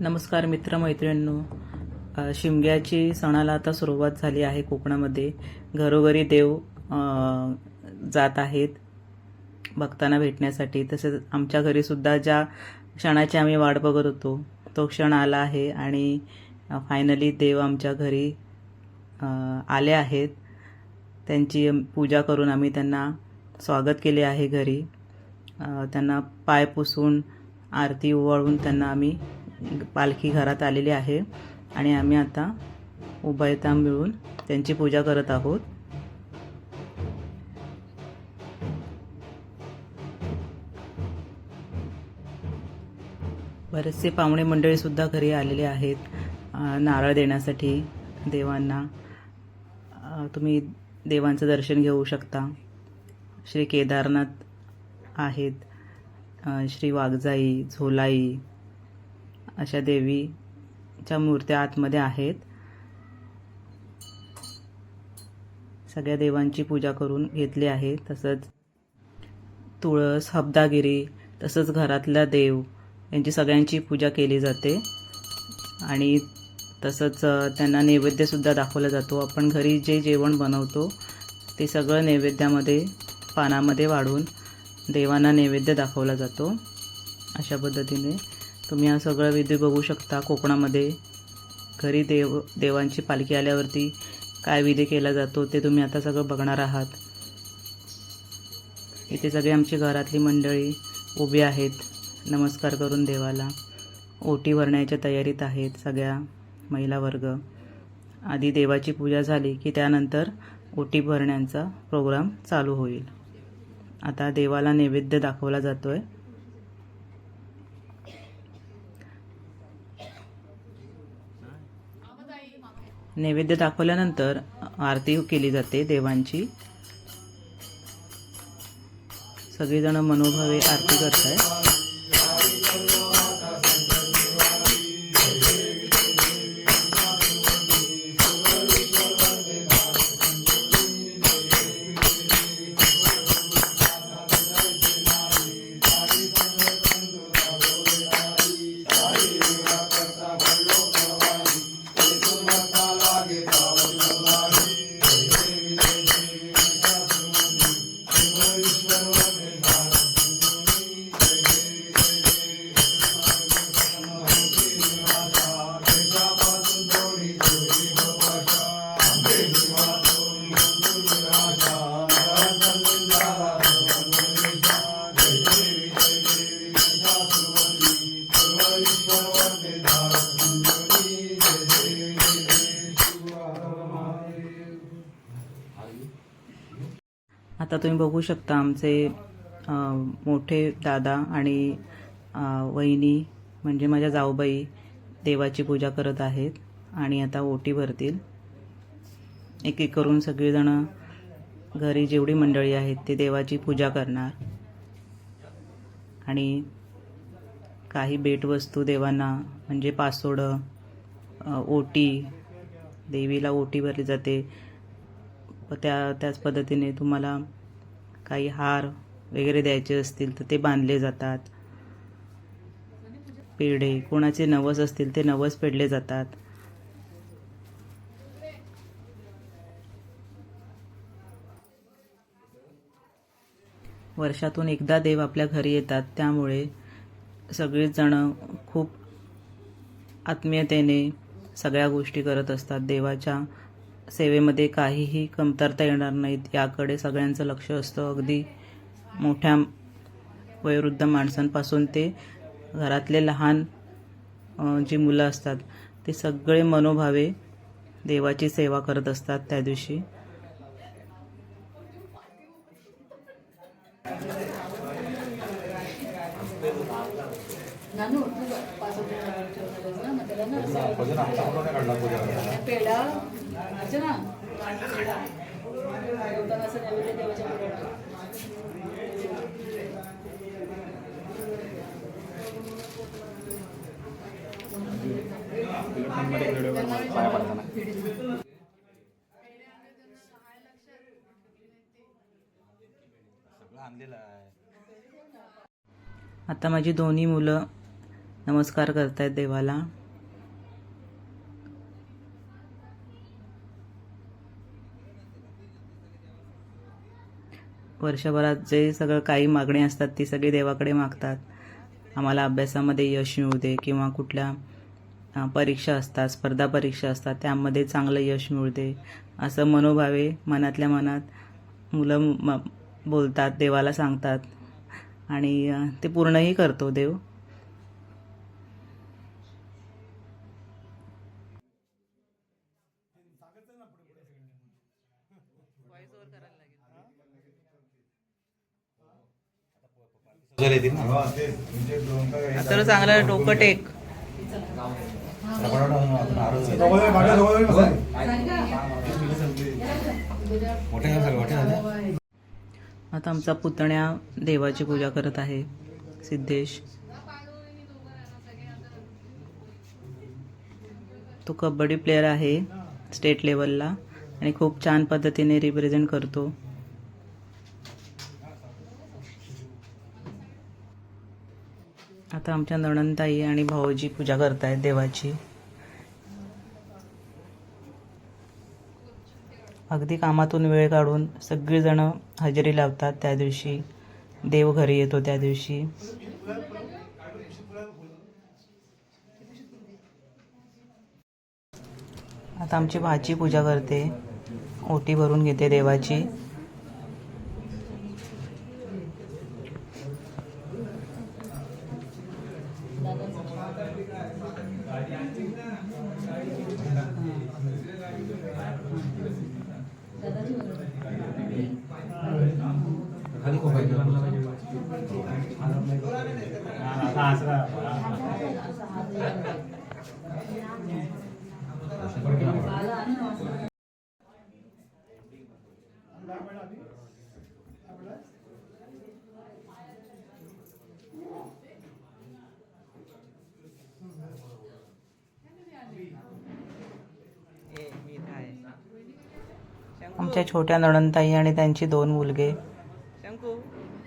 नमस्कार मित्रमैत्रिणींनो. शिमग्याची सणाला आता सुरुवात झाली आहे कोकणामध्ये. घरोघरी देव जात आहेत. भक्तांना भेटण्यासाठी. तसेच आमच्या घरीसुद्धा ज्या क्षणाची आम्ही वाट बघत होतो तो क्षण आला आहे आणि फायनली देव आमच्या घरी आले आहेत. त्यांची पूजा करून आम्ही त्यांना स्वागत केले आहे घरी. त्यांना पाय पुसून आरती ओवाळून त्यांना आम्ही पालखी घरात आलेली आहे आणि आम्ही आता उभयता मिळून त्यांची पूजा करत आहोत. बरेचसे पाहुणे मंडळीसुद्धा घरी आलेले आहेत. नारळ देण्यासाठी देवांना. तुम्ही देवांचं दर्शन घेऊ शकता. श्री केदारनाथ आहेत. श्री वाघजाई झोलाई अशा देवीच्या मूर्त्या आतमध्ये आहेत. सगळ्या देवांची पूजा करून घेतली आहे. तसंच तुळस हब्दागिरी तसंच घरातल्या देव यांची सगळ्यांची पूजा केली जाते. आणि तसंच त्यांना नैवेद्यसुद्धा दाखवला जातो. आपण घरी जे जेवण बनवतो ते सगळं नैवेद्यामध्ये पानामध्ये वाढून देवांना नैवेद्य दाखवला जातो. अशा पद्धतीने तुम्ही हा सगळं विधी बघू शकता कोकणामध्ये. घरी देव देवांची पालखी आल्यावरती काय विधी केला जातो ते तुम्ही आता सगळं बघणार आहात. इथे सगळे आमची घरातली मंडळी उभी आहेत. नमस्कार करून देवाला. ओटी भरण्याच्या तयारीत आहेत सगळ्या महिला वर्ग. आधी देवाची पूजा झाली की त्यानंतर ओटी भरण्याचा प्रोग्राम चालू होईल. आता देवाला नैवेद्य दाखवला जातो आहे नैवेद्य दाखवल्यानंतर आरती केली जाते देवांची. सगळेजण मनोभावे आरती करतायत. आता तुम्ही बघू शकता आमचे मोठे दादा आणि वहिनी म्हणजे माझ्या जाऊबाई देवाची पूजा करत आहेत आणि आता ओटी भरतील. एक एक करून सगळेजण घरी जेवढी मंडळी आहेत ते देवाची पूजा करणार. आणि काही भेटवस्तू देवांना म्हणजे पासोडं ओटी देवीला ओटी भरली जाते. त्या त्याच पद्धतीने तुम्हाला काही हार वगैरे द्यायचे असतील तर ते बांधले जातात. पेढे कोणाचे नवस असतील ते नवस पेडले जातात. वर्षातून एकदा देव आपल्या घरी येतात त्यामुळे सगळेच खूप आत्मीयतेने सगळ्या गोष्टी करत असतात. देवाच्या सेवेमध्ये काहीही कमतरता येणार नाहीत याकडे सगळ्यांचं लक्ष असतं. अगदी मोठ्या वयोवृद्ध माणसांपासून ते घरातले लहान जी मुलं असतात ते सगळे मनोभावे देवाची सेवा करत असतात त्या दिवशी नानू तू पासवर्ड ठेवणारच ना मग त्याला ना असं पेढा. अर्चना ठेवताना असं नैवेद्य देवाच्या पुढे. ठेव. आता माझी दोन्ही मुलं नमस्कार करतायत देवाला. वर्षभरात जे सगळं काही मागणी असतात ती सगळी देवाकडे मागतात. आम्हाला अभ्यासामध्ये यश मिळू दे किंवा कुठल्या परीक्षा असतात स्पर्धा परीक्षा असतात त्यामध्ये चांगलं यश मिळू दे. असं मनोभावे मनातल्या मनात मुलं म बोलतात देवाला सांगतात. आणि ते पूर्णही करतो देव. येतील ना तर चांगलं डोकं टेक मोठे झाले मोठे झाले आता आमचा पुतण्या देवाची पूजा करत आहे सिद्धेश. तो कबड्डी प्लेअर आहे. स्टेट लेवलला आणि खूप छान पद्धतीने रिप्रेझेंट करतो. आता आमच्या नणंदताई आणि भाऊजी पूजा करतायत देवाची. अगदी कामातून वेळ काढून सगळीजण हजेरी लावतात त्या दिवशी. देव घरी येतो त्या दिवशी. आता आमची भाची पूजा करते. ओटी भरून घेते देवाची. खाली आमच्या छोट्या नणंदताई आणि त्यांची दोन मुलगे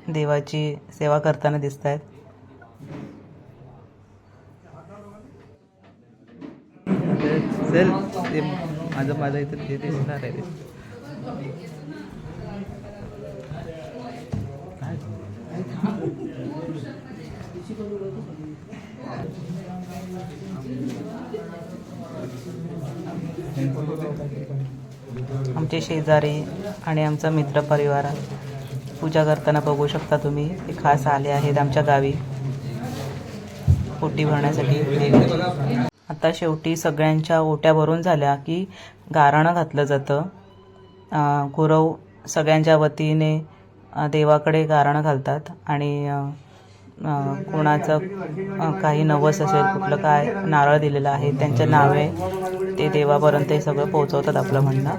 देवाची सेवा करताना दिसत आहेत चल ते माझं माझं इथं ते दिसणार आहे ते. आमचे शेजारी आणि आमचा मित्रपरिवार पूजा करताना बघू शकता तुम्ही ते खास आले आहेत आमच्या गावी. ओटी भरण्यासाठी. देवीची आता शेवटी सगळ्यांच्या ओट्या भरून झाल्या की गाराणं घातलं जातं. गुरव सगळ्यांच्या वतीने देवाकडे गाराणं घालतात आणि कोणाचं काही नवस असेल कुठलं काय नारळ दिलेलं आहे त्यांच्या नावे ते देवापर्यंत हे सगळं पोहोचवतात आपलं म्हणणं.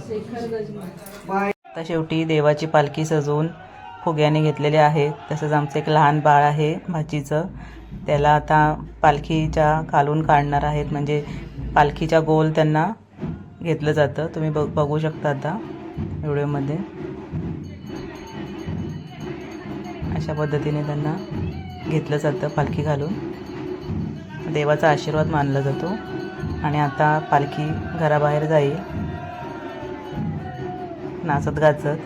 शेखर गजमा आता शेवटी देवाची पालखी सजवून फुग्याने घेतलेले आहे. तसंच आमचं एक लहान बाळ आहे भाचीचं. त्याला आता पालखीच्या खालून काढणार आहेत. म्हणजे पालखीच्या गोल त्यांना घेतलं जातं. तुम्ही बघ बघू शकता आता व्हिडिओमध्ये. अशा पद्धतीने त्यांना घेतलं जातं पालखी घालून देवाचा आशीर्वाद मानला जातो. आणि आता पालखी घराबाहेर जाईल. नाचत गाचत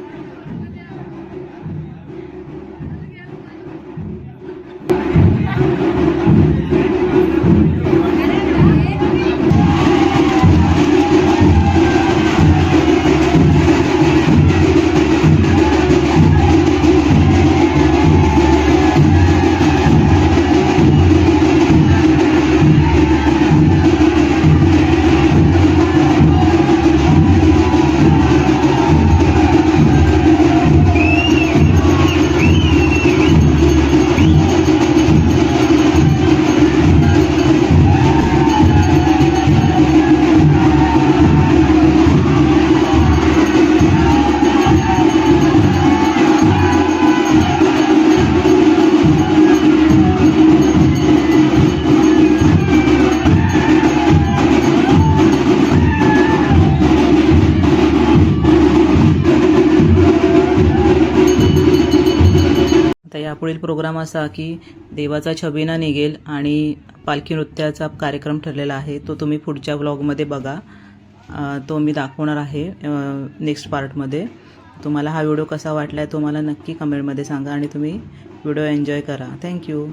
तर यापुढील प्रोग्राम असा की देवाचा छबिना निघेल आणि पालखी नृत्याचा कार्यक्रम ठरलेला आहे. तो तुम्ही पुढच्या व्लॉगमध्ये बघा. तो मी दाखवणार आहे नेक्स्ट पार्टमध्ये तुम्हाला हा व्हिडिओ कसा वाटला आहे तो मला नक्की कमेंटमध्ये सांगा आणि तुम्ही व्हिडिओ एन्जॉय करा. थँक्यू